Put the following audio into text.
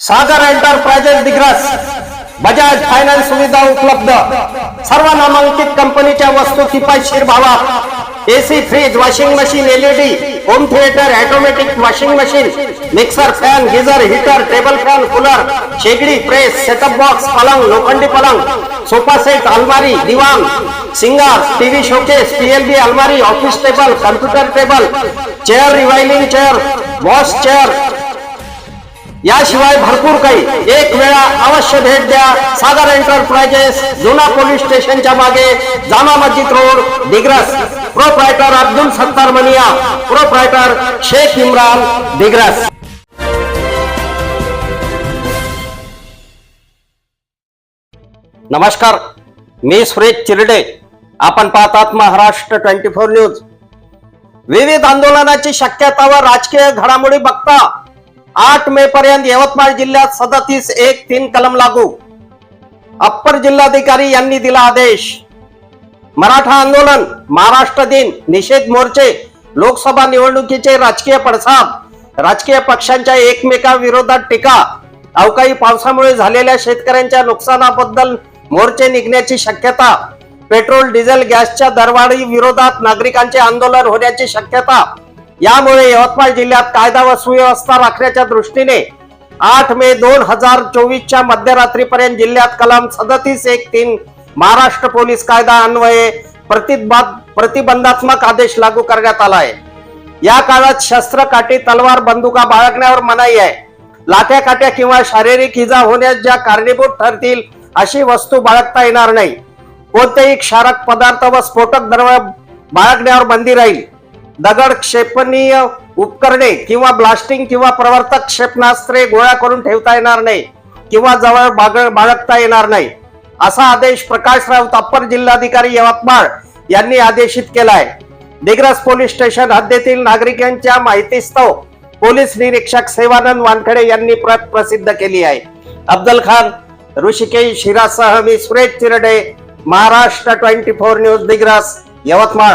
सागर enterprises Digras Bajaj finance सुविधा उपलब्ध. सर्व नामांकित कंपनीच्या वस्तू किफायतशीर भावात AC fridge washing machine LED home theatre automatic washing machine mixer fan geyser heater table fan cooler शेगडी प्रेस सेटअप बॉक्स पलंग लोखंडी पलंग सोफा सेट अलमारी दिवाण सिंगार टीव्ही शोकेस पीएलबी अलमारी office table computer table chair revolving chair wash chair याशिवाय भरपूर काही. एक वेळा अवश्य भेट द्या. सागर एंटरप्राइजेस जुना पोलीस स्टेशनच्या मागे Jama Masjid road Digras. Proprietor Abdul Sattar Maniya. Proprietor Sheikh Imran Digras. नमस्कार. मी सुरेश चिरडे. आपण पाहतात महाराष्ट्र ट्वेंटी फोर न्यूज. विविध आंदोलनाची शक्यता व राजकीय घडामोडी बघता आठ मे पर्यंत यवतमाळ जिल्ह्यात सदतीस एक तीन कलम लागू. अप्पर जिल्हाधिकारी यांनी दिला आदेश. मराठा आंदोलन महाराष्ट्र दिन निषेध मोर्चे लोकसभा निवडणुकीचे राजकीय पडसाद राजकीय पक्षांच्या एकमेकाविरोधात टीका अवकाळी पावसामुळे झालेल्या शेतकऱ्यांच्या नुकसानाबद्दल मोर्चे निघण्याची शक्यता पेट्रोल डिझेल गॅसच्या दरवाढी विरोधात नागरिकांचे आंदोलन होण्याची शक्यता यामुळे यवतमाळ जिल्ह्यात कायदा व सुव्यवस्था राखण्याच्या दृष्टीने आठ मे दोन हजार चोवीसच्या मध्यरात्रीपर्यंत जिल्ह्यात कलम सदतीस एक तीन महाराष्ट्र पोलीस कायदा अन्वये प्रतिबंधात्मक आदेश लागू करण्यात आला आहे. या काळात शस्त्र काठी तलवार बंदुका बाळगण्यावर मनाई आहे. लाट्या काट्या किंवा शारीरिक हिजा होण्यास ज्या कारणीभूत ठरतील अशी वस्तू बाळगता येणार नाही. कोणतेही क्षारक पदार्थ व स्फोटक द्रव्य बाळगण्यावर बंदी राहील. दगड क्षेपणीय उपकरणे किंवा ब्लास्टिंग किंवा प्रवर्तक क्षेपणास्त्रे गोळा करून ठेवता येणार नाही किंवा जवळ बाग- बाळगता येणार नाही. असा आदेश प्रकाश राऊत अप्पर जिल्हाधिकारी यवतमाळ यांनी आदेशित केलाय. दिग्रस पोलीस स्टेशन हद्दीतील नागरिकांच्या माहितीस्तव पोलीस निरीक्षक सेवानंद वानखडे यांनी प्रत प्रसिद्ध केली आहे. अफजल खान ऋषिकेश शिरासह मी Suresh Chirde Maharashtra twenty four news Digras Yavatmal.